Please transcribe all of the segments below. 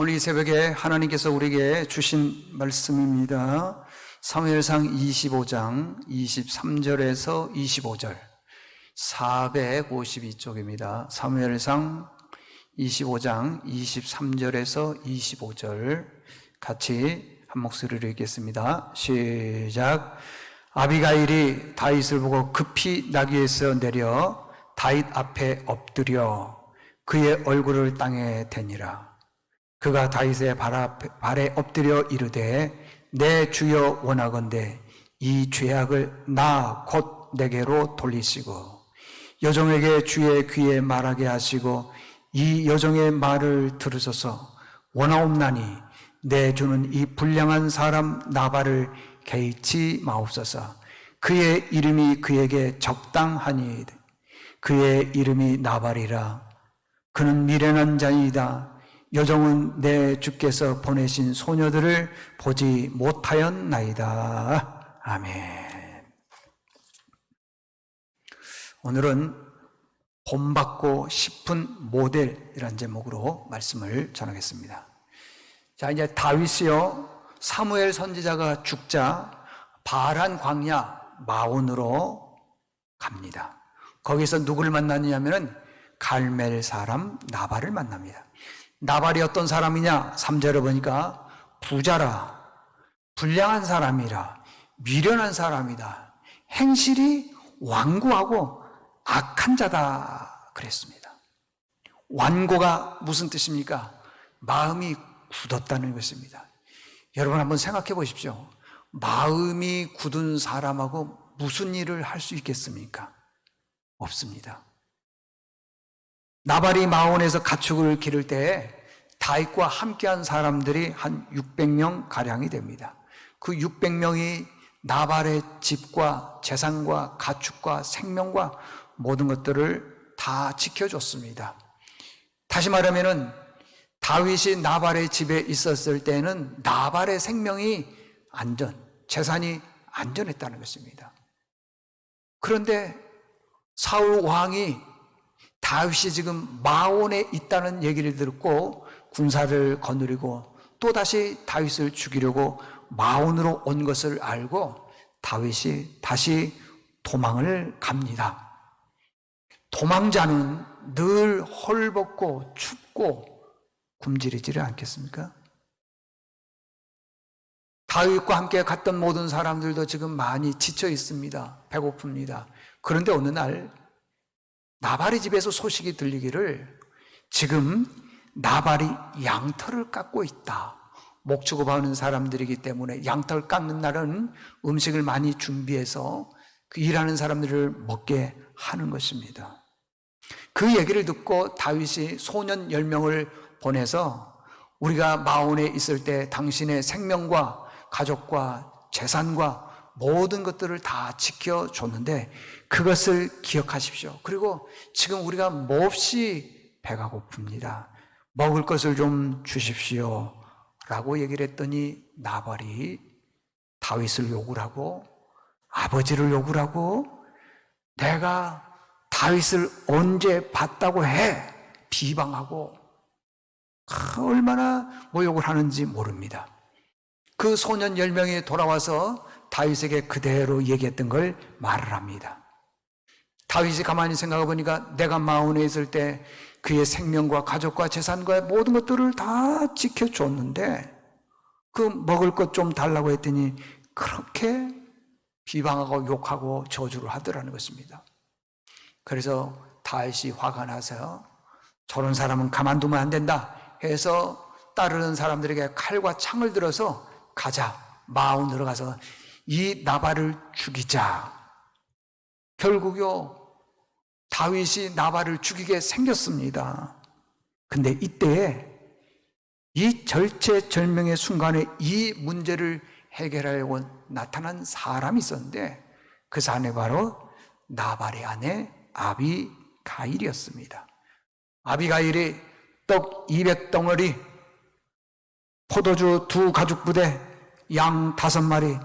오늘 이 새벽에 하나님께서 우리에게 주신 말씀입니다. 사무엘상 25장 23절에서 25절 452쪽입니다. 사무엘상 25장 23절에서 25절 같이 한 목소리로 읽겠습니다. 시작. 아비가일이 다윗을 보고 급히 나귀에서 내려 다윗 앞에 엎드려 그의 얼굴을 땅에 대니라. 그가 다윗의 발에 엎드려 이르되 내 주여 원하건대 이 죄악을 나 곧 내게로 돌리시고 여종에게 주의 귀에 말하게 하시고 이 여종의 말을 들으소서. 원하옵나니 내 주는 이 불량한 사람 나발을 개의치 마옵소서. 그의 이름이 그에게 적당하니 그의 이름이 나발이라. 그는 미련한 자이다 여종은 내 주께서 보내신 소녀들을 보지 못하였나이다. 아멘. 오늘은 본받고 싶은 모델이란 제목으로 말씀을 전하겠습니다. 자, 이제 다윗이요, 사무엘 선지자가 죽자 바란 광야 마온으로 갑니다. 거기서 누구를 만나느냐면은 갈멜 사람 나발을 만납니다. 나발이 어떤 사람이냐? 3절에 보니까 부자라, 불량한 사람이라, 미련한 사람이다. 행실이 완고하고 악한 자다. 그랬습니다. 완고가 무슨 뜻입니까? 마음이 굳었다는 것입니다. 여러분 한번 생각해 보십시오. 마음이 굳은 사람하고 무슨 일을 할 수 있겠습니까? 없습니다. 나발이 마온에서 가축을 기를 때 다윗과 함께한 사람들이 한 600명 가량이 됩니다. 그 600명이 나발의 집과 재산과 가축과 생명과 모든 것들을 다 지켜줬습니다. 다시 말하면은 다윗이 나발의 집에 있었을 때는 나발의 생명이 안전, 재산이 안전했다는 것입니다. 그런데 사울 왕이 다윗이 지금 마온에 있다는 얘기를 듣고 군사를 거느리고 또 다시 다윗을 죽이려고 마온으로 온 것을 알고 다윗이 다시 도망을 갑니다. 도망자는 늘 헐벗고 춥고 굶주리지를 않겠습니까? 다윗과 함께 갔던 모든 사람들도 지금 많이 지쳐 있습니다. 배고픕니다. 그런데 어느 날 나발의 집에서 소식이 들리기를 지금 나발이 양털을 깎고 있다. 목축업하는 사람들이기 때문에 양털 깎는 날은 음식을 많이 준비해서 그 일하는 사람들을 먹게 하는 것입니다. 그 얘기를 듣고 다윗이 소년 10명을 보내서 우리가 마온에 있을 때 당신의 생명과 가족과 재산과 모든 것들을 다 지켜줬는데 그것을 기억하십시오. 그리고 지금 우리가 몹시 배가 고픕니다. 먹을 것을 좀 주십시오. 라고 얘기를 했더니 나발이 다윗을 욕을 하고 아버지를 욕을 하고 내가 다윗을 언제 봤다고 해 비방하고 얼마나 모욕을 하는지 모릅니다. 그 소년 10명이 돌아와서 다윗에게 그대로 얘기했던 걸 말을 합니다. 다윗이 가만히 생각해 보니까 내가 마흔에 있을 때 그의 생명과 가족과 재산과 모든 것들을 다 지켜줬는데 그 먹을 것 좀 달라고 했더니 그렇게 비방하고 욕하고 저주를 하더라는 것입니다. 그래서 다윗이 화가 나서 저런 사람은 가만두면 안 된다 해서 따르는 사람들에게 칼과 창을 들어서 가자 마운으로 가서 이 나발을 죽이자. 결국요 다윗이 나발을 죽이게 생겼습니다. 근데 이때에 이 절체절명의 순간에 이 문제를 해결하려고 나타난 사람이 있었는데 그 사람이 바로 나발의 아내 아비가일이었습니다. 아비가일이 떡 200덩어리, 포도주 두 가죽 부대, 양 다섯 마리,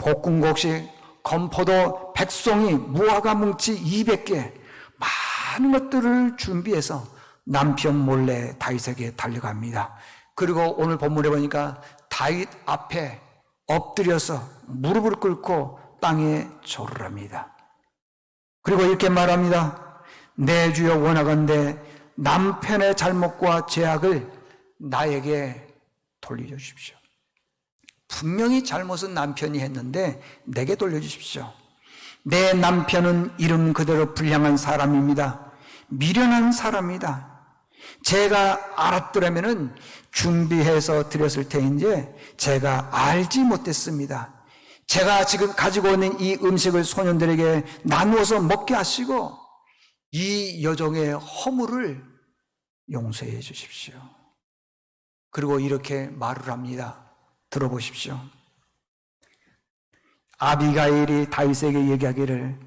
볶음곡식, 건포도, 백송이, 무화과 뭉치 200개, 많은 것들을 준비해서 남편 몰래 다윗에게 달려갑니다. 그리고 오늘 본문에 보니까 다윗 앞에 엎드려서 무릎을 꿇고 땅에 절을 합니다. 그리고 이렇게 말합니다. 내 주여 원하건대 남편의 잘못과 죄악을 나에게 돌려주십시오. 분명히 잘못은 남편이 했는데 내게 돌려주십시오. 내 남편은 이름 그대로 불량한 사람입니다. 미련한 사람이다. 제가 알았더라면은 준비해서 드렸을 테인데 제가 알지 못했습니다. 제가 지금 가지고 있는 이 음식을 소년들에게 나누어서 먹게 하시고 이 여종의 허물을 용서해 주십시오. 그리고 이렇게 말을 합니다. 들어보십시오. 아비가일이 다윗에게 얘기하기를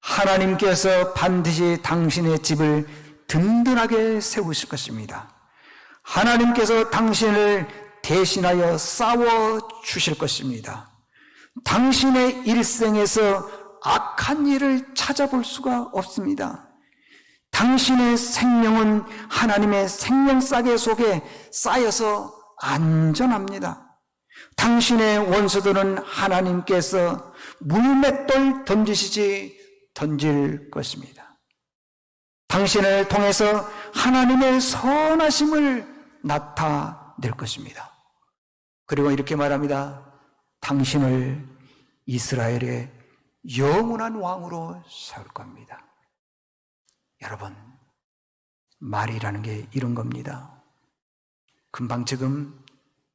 하나님께서 반드시 당신의 집을 든든하게 세우실 것입니다. 하나님께서 당신을 대신하여 싸워 주실 것입니다. 당신의 일생에서 악한 일을 찾아볼 수가 없습니다. 당신의 생명은 하나님의 생명싸개 속에 쌓여서 안전합니다. 당신의 원수들은 하나님께서 물맷돌 던지시지 던질 것입니다. 당신을 통해서 하나님의 선하심을 나타낼 것입니다. 그리고 이렇게 말합니다. 당신을 이스라엘의 영원한 왕으로 세울 겁니다. 여러분, 말이라는 게 이런 겁니다. 금방 지금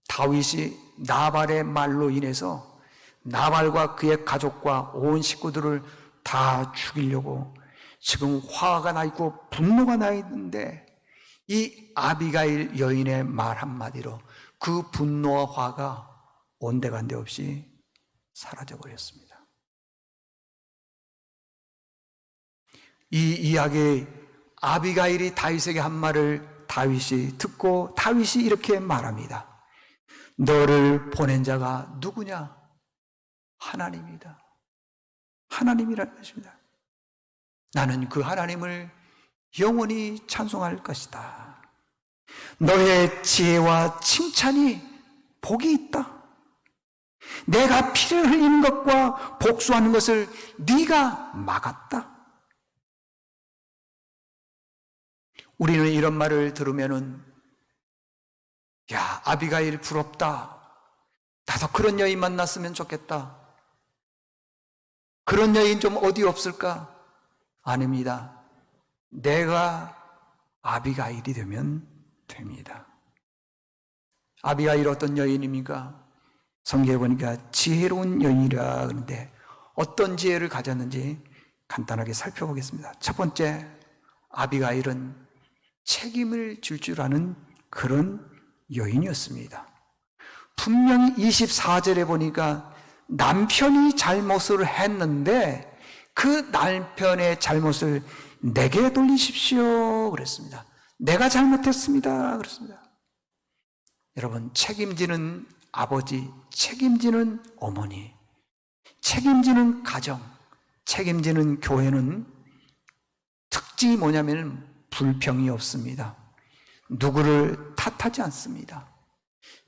다윗이 나발의 말로 인해서 나발과 그의 가족과 온 식구들을 다 죽이려고 지금 화가 나 있고 분노가 나 있는데 이 아비가일 여인의 말 한마디로 그 분노와 화가 온데간데 없이 사라져 버렸습니다. 이 이야기 아비가일이 다윗에게 한 말을 다윗이 듣고 다윗이 이렇게 말합니다. 너를 보낸 자가 누구냐? 하나님이다. 하나님이라는 것입니다. 나는 그 하나님을 영원히 찬송할 것이다. 너의 지혜와 칭찬이 복이 있다. 내가 피를 흘리는 것과 복수하는 것을 네가 막았다. 우리는 이런 말을 들으면은 야, 아비가일 부럽다. 나도 그런 여인 만났으면 좋겠다. 그런 여인 좀 어디 없을까? 아닙니다. 내가 아비가일이 되면 됩니다. 아비가일 어떤 여인입니까? 성경에 보니까 지혜로운 여인이라 그러는데 어떤 지혜를 가졌는지 간단하게 살펴보겠습니다. 첫 번째, 아비가일은 책임을 질 줄 아는 그런 여인이었습니다. 분명히 24절에 보니까 남편이 잘못을 했는데 그 남편의 잘못을 내게 돌리십시오. 그랬습니다. 내가 잘못했습니다. 그랬습니다. 여러분, 책임지는 아버지, 책임지는 어머니, 책임지는 가정, 책임지는 교회는 특징이 뭐냐면 불평이 없습니다. 누구를 탓하지 않습니다.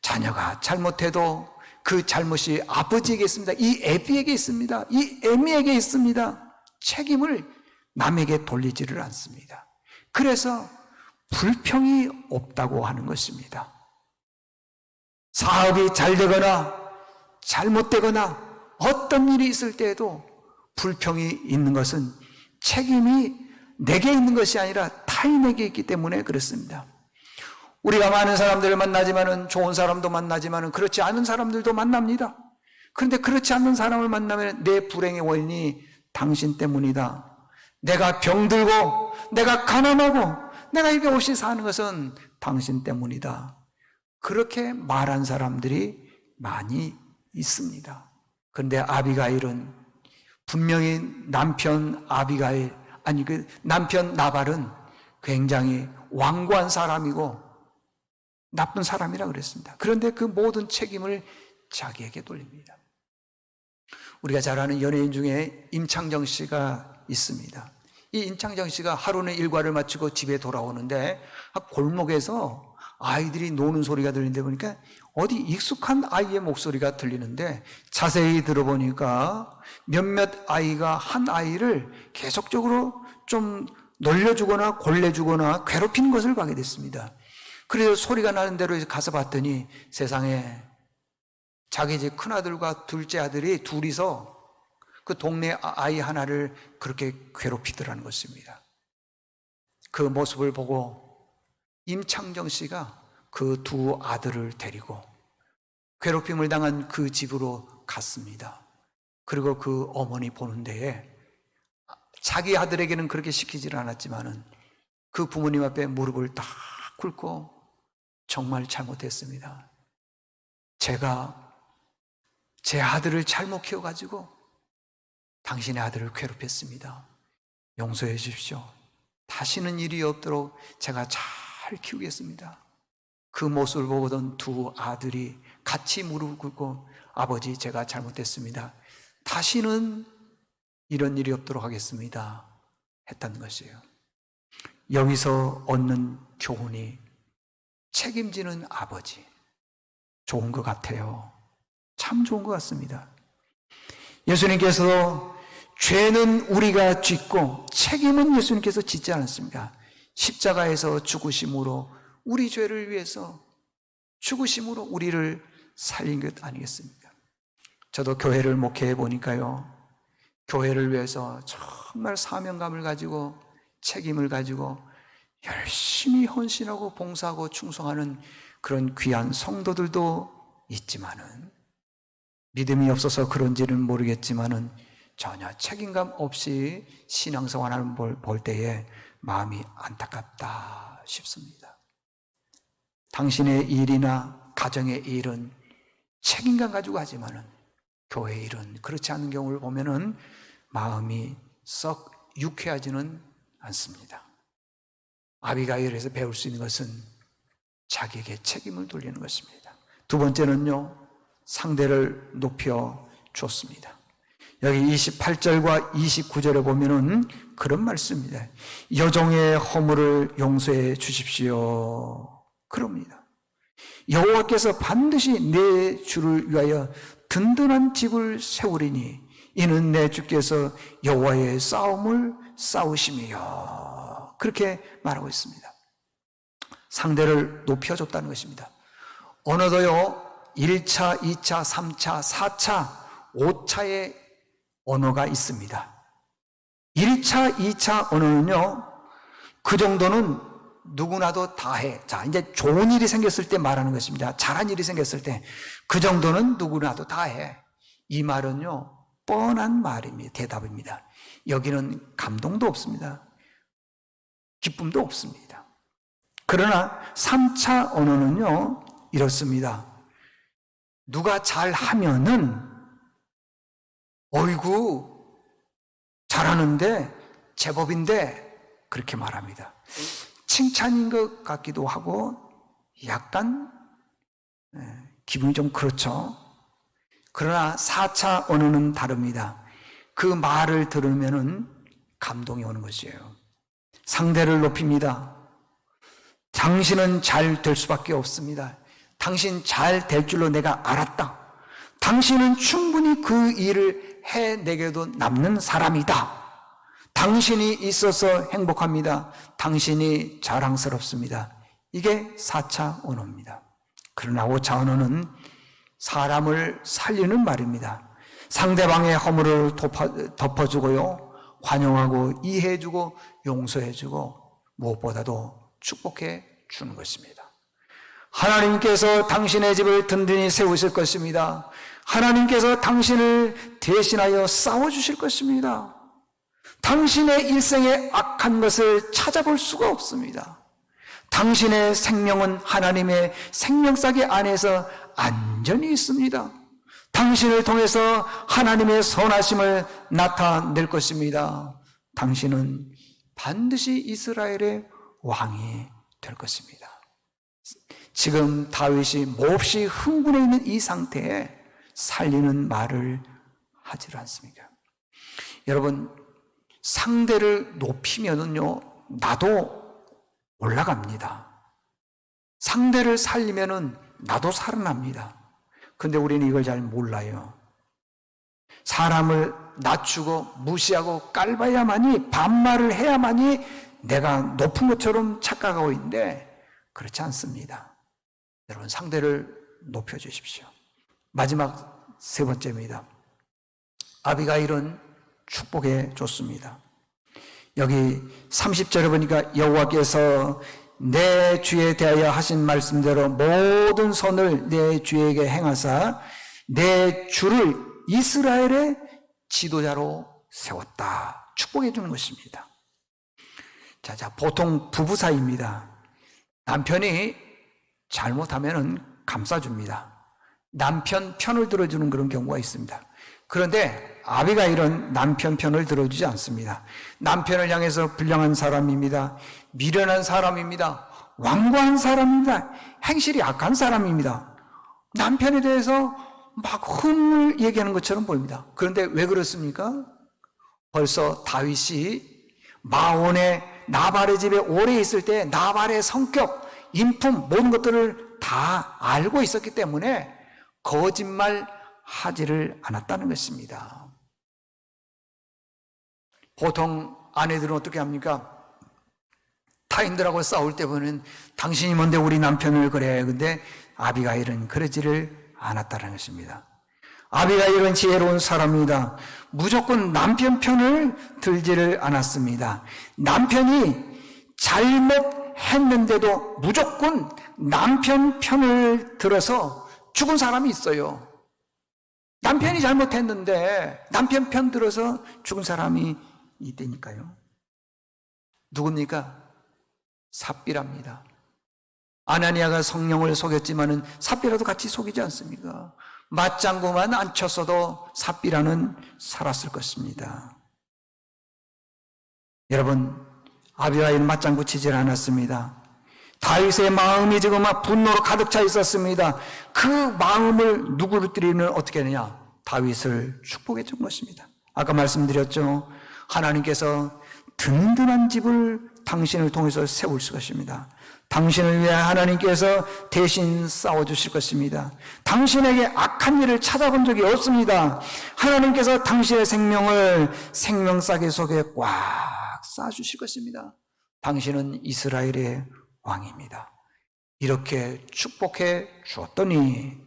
자녀가 잘못해도 그 잘못이 아버지에게 있습니다. 이 애비에게 있습니다. 이 애미에게 있습니다. 책임을 남에게 돌리지를 않습니다. 그래서 불평이 없다고 하는 것입니다. 사업이 잘 되거나 잘못되거나 어떤 일이 있을 때에도 불평이 있는 것은 책임이 내게 있는 것이 아니라 타인에게 있기 때문에 그렇습니다. 우리가 많은 사람들을 만나지만은 좋은 사람도 만나지만은 그렇지 않은 사람들도 만납니다. 그런데 그렇지 않는 사람을 만나면 내 불행의 원인이 당신 때문이다. 내가 병들고 내가 가난하고 내가 입에 없이 사는 것은 당신 때문이다. 그렇게 말한 사람들이 많이 있습니다. 그런데 아비가일은 분명히 남편 아비가일 아니 그 남편 나발은 굉장히 완고한 사람이고 나쁜 사람이라 그랬습니다. 그런데 그 모든 책임을 자기에게 돌립니다. 우리가 잘 아는 연예인 중에 임창정 씨가 있습니다. 이 임창정 씨가 하루는 일과를 마치고 집에 돌아오는데 골목에서 아이들이 노는 소리가 들리는데 보니까 어디 익숙한 아이의 목소리가 들리는데 자세히 들어보니까 몇몇 아이가 한 아이를 계속적으로 좀 놀려주거나 골래주거나 괴롭히는 것을 보게 됐습니다. 그래서 소리가 나는 대로 가서 봤더니 세상에 자기 집 큰아들과 둘째 아들이 둘이서 그 동네 아- 아이 하나를 그렇게 괴롭히더라는 것입니다. 그 모습을 보고 임창정 씨가 그 두 아들을 데리고 괴롭힘을 당한 그 집으로 갔습니다. 그리고 그 어머니 보는 데에 자기 아들에게는 그렇게 시키지를 않았지만은 그 부모님 앞에 무릎을 딱 꿇고 정말 잘못했습니다. 제가 제 아들을 잘못 키워가지고 당신의 아들을 괴롭혔습니다. 용서해 주십시오. 다시는 일이 없도록 제가 잘 키우겠습니다. 그 모습을 보던 두 아들이 같이 무릎 꿇고 아버지 제가 잘못했습니다. 다시는 이런 일이 없도록 하겠습니다. 했다는 것이에요. 여기서 얻는 교훈이 책임지는 아버지. 좋은 것 같아요. 참 좋은 것 같습니다. 예수님께서 죄는 우리가 짓고 책임은 예수님께서 짓지 않았습니다. 십자가에서 죽으심으로 우리 죄를 위해서 죽으심으로 우리를 살린 것 아니겠습니까? 저도 교회를 목회해 보니까요. 교회를 위해서 정말 사명감을 가지고 책임을 가지고 열심히 헌신하고 봉사하고 충성하는 그런 귀한 성도들도 있지만은 믿음이 없어서 그런지는 모르겠지만은 전혀 책임감 없이 신앙생활을 볼, 볼 때에 마음이 안타깝다 싶습니다. 당신의 일이나 가정의 일은 책임감 가지고 하지만은 교회 일은 그렇지 않은 경우를 보면은 마음이 썩 유쾌하지는 않습니다. 아비가일에서 배울 수 있는 것은 자기에게 책임을 돌리는 것입니다. 두 번째는요, 상대를 높여 줬습니다. 여기 28절과 29절에 보면은 그런 말씀입니다. 여종의 허물을 용서해 주십시오. 그럽니다. 여호와께서 반드시 내 주를 위하여 든든한 집을 세우리니 이는 내 주께서 여호와의 싸움을 싸우심이요. 그렇게 말하고 있습니다. 상대를 높여줬다는 것입니다. 언어도요, 1차, 2차, 3차, 4차, 5차의 언어가 있습니다. 1차, 2차 언어는요, 그 정도는 누구나도 다 해. 자, 이제 좋은 일이 생겼을 때 말하는 것입니다. 잘한 일이 생겼을 때, 그 정도는 누구나도 다 해. 이 말은요, 뻔한 말입니다. 대답입니다. 여기는 감동도 없습니다. 기쁨도 없습니다. 그러나 3차 언어는요, 이렇습니다. 누가 잘 하면은, 어이구, 잘하는데, 제법인데, 그렇게 말합니다. 칭찬인 것 같기도 하고, 약간, 예, 기분이 좀 그렇죠. 그러나 4차 언어는 다릅니다. 그 말을 들으면은 감동이 오는 것이에요. 상대를 높입니다. 당신은 잘 될 수밖에 없습니다. 당신 잘 될 줄로 내가 알았다. 당신은 충분히 그 일을 해내게도 남는 사람이다. 당신이 있어서 행복합니다. 당신이 자랑스럽습니다. 이게 4차 언어입니다. 그러나 5차 언어는 사람을 살리는 말입니다. 상대방의 허물을 덮어, 덮어주고요. 환영하고 이해해주고 용서해주고 무엇보다도 축복해 주는 것입니다. 하나님께서 당신의 집을 든든히 세우실 것입니다. 하나님께서 당신을 대신하여 싸워주실 것입니다. 당신의 일생에 악한 것을 찾아볼 수가 없습니다. 당신의 생명은 하나님의 생명싸개 안에서 안전히 있습니다. 당신을 통해서 하나님의 선하심을 나타낼 것입니다. 당신은 반드시 이스라엘의 왕이 될 것입니다. 지금 다윗이 몹시 흥분해 있는 이 상태에 살리는 말을 하질 않습니까? 여러분, 상대를 높이면은요, 나도 올라갑니다. 상대를 살리면은 나도 살아납니다. 근데 우리는 이걸 잘 몰라요. 사람을 낮추고 무시하고 깔봐야만이 반말을 해야만이 내가 높은 것처럼 착각하고 있는데 그렇지 않습니다. 여러분 상대를 높여 주십시오. 마지막 세 번째입니다. 아비가일은 축복해 줬습니다. 여기 30절에 보니까 여호와께서 내 주에 대하여 하신 말씀대로 모든 선을 내 주에게 행하사 내 주를 이스라엘의 지도자로 세웠다. 축복해 주는 것입니다. 자, 자, 보통 부부 사이입니다. 남편이 잘못하면은 감싸줍니다. 남편 편을 들어주는 그런 경우가 있습니다. 그런데 아비가일은 남편 편을 들어주지 않습니다. 남편을 향해서 불량한 사람입니다. 미련한 사람입니다. 완고한 사람입니다. 행실이 악한 사람입니다. 남편에 대해서 막 흠을 얘기하는 것처럼 보입니다. 그런데 왜 그렇습니까? 벌써 다윗이 마온의 나발의 집에 오래 있을 때 나발의 성격, 인품, 모든 것들을 다 알고 있었기 때문에 거짓말 하지를 않았다는 것입니다. 보통 아내들은 어떻게 합니까? 타인들하고 싸울 때 보면 당신이 뭔데 우리 남편을 그래. 근데 아비가일은 그러지를 않았다는 것입니다. 아비가일은 지혜로운 사람입니다. 무조건 남편 편을 들지를 않았습니다. 남편이 잘못했는데도 무조건 남편 편을 들어서 죽은 사람이 있어요. 남편이 잘못했는데 남편 편 들어서 죽은 사람이 있다니까요. 누굽니까? 삽비랍니다. 아나니아가 성령을 속였지만은 삽비라도 같이 속이지 않습니까? 맞장구만 안 쳤어도 삽비라는 살았을 것입니다. 여러분, 아비아이는 맞장구 치질 않았습니다. 다윗의 마음이 지금 막 분노로 가득 차 있었습니다. 그 마음을 누구를 드리면 어떻게 하느냐? 다윗을 축복해 준 것입니다. 아까 말씀드렸죠. 하나님께서 든든한 집을 당신을 통해서 세울 것입니다. 당신을 위해 하나님께서 대신 싸워주실 것입니다. 당신에게 악한 일을 찾아본 적이 없습니다. 하나님께서 당신의 생명을 생명싸개 속에 꽉 싸주실 것입니다. 당신은 이스라엘의 왕입니다. 이렇게 축복해 주었더니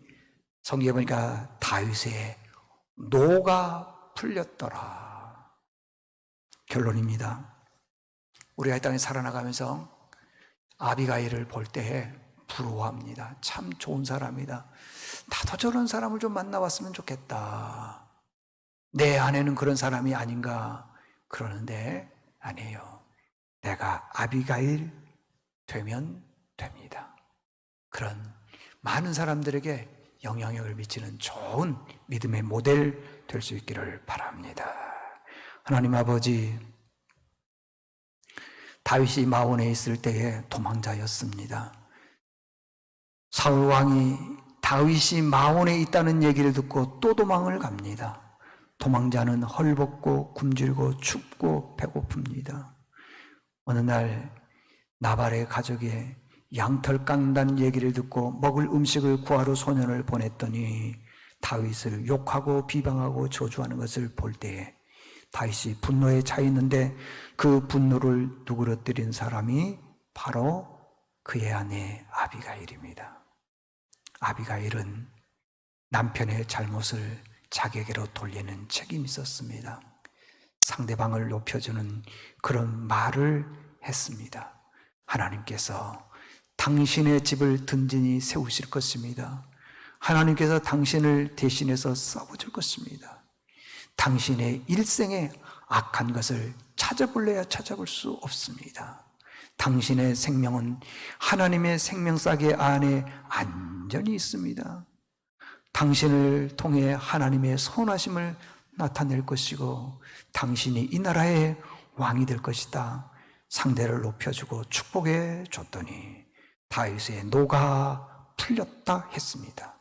성경에 보니까 다윗의 노가 풀렸더라. 결론입니다. 우리가 이 땅에 살아나가면서 아비가일을 볼 때에 부러워합니다. 참 좋은 사람이다. 나도 저런 사람을 좀 만나봤으면 좋겠다. 내 아내는 그런 사람이 아닌가 그러는데 아니에요. 내가 아비가일 되면 됩니다. 그런 많은 사람들에게 영향력을 미치는 좋은 믿음의 모델 될 수 있기를 바랍니다. 하나님 아버지, 다윗이 마온에 있을 때에 도망자였습니다. 사울 왕이 다윗이 마온에 있다는 얘기를 듣고 또 도망을 갑니다. 도망자는 헐벗고 굶주리고 춥고 배고픕니다. 어느 날 나발의 가족의 양털 깎는다는 얘기를 듣고 먹을 음식을 구하러 소년을 보냈더니 다윗을 욕하고 비방하고 저주하는 것을 볼 때에 다윗이 분노에 차 있는데 그 분노를 누그러뜨린 사람이 바로 그의 아내 아비가일입니다. 아비가일은 남편의 잘못을 자기에게로 돌리는 책임이 있었습니다. 상대방을 높여주는 그런 말을 했습니다. 하나님께서 당신의 집을 든든히 세우실 것입니다. 하나님께서 당신을 대신해서 싸워줄 것입니다. 당신의 일생에 악한 것을 찾아볼래야 찾아볼 수 없습니다. 당신의 생명은 하나님의 생명싸개 안에 안전히 있습니다. 당신을 통해 하나님의 선하심을 나타낼 것이고 당신이 이 나라의 왕이 될 것이다. 상대를 높여주고 축복해 줬더니 다윗의 노가 풀렸다 했습니다.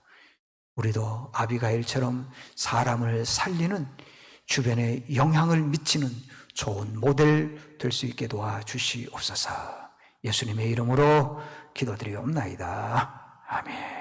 우리도 아비가일처럼 사람을 살리는 주변에 영향을 미치는 좋은 모델 될 수 있게 도와주시옵소서. 예수님의 이름으로 기도드리옵나이다. 아멘.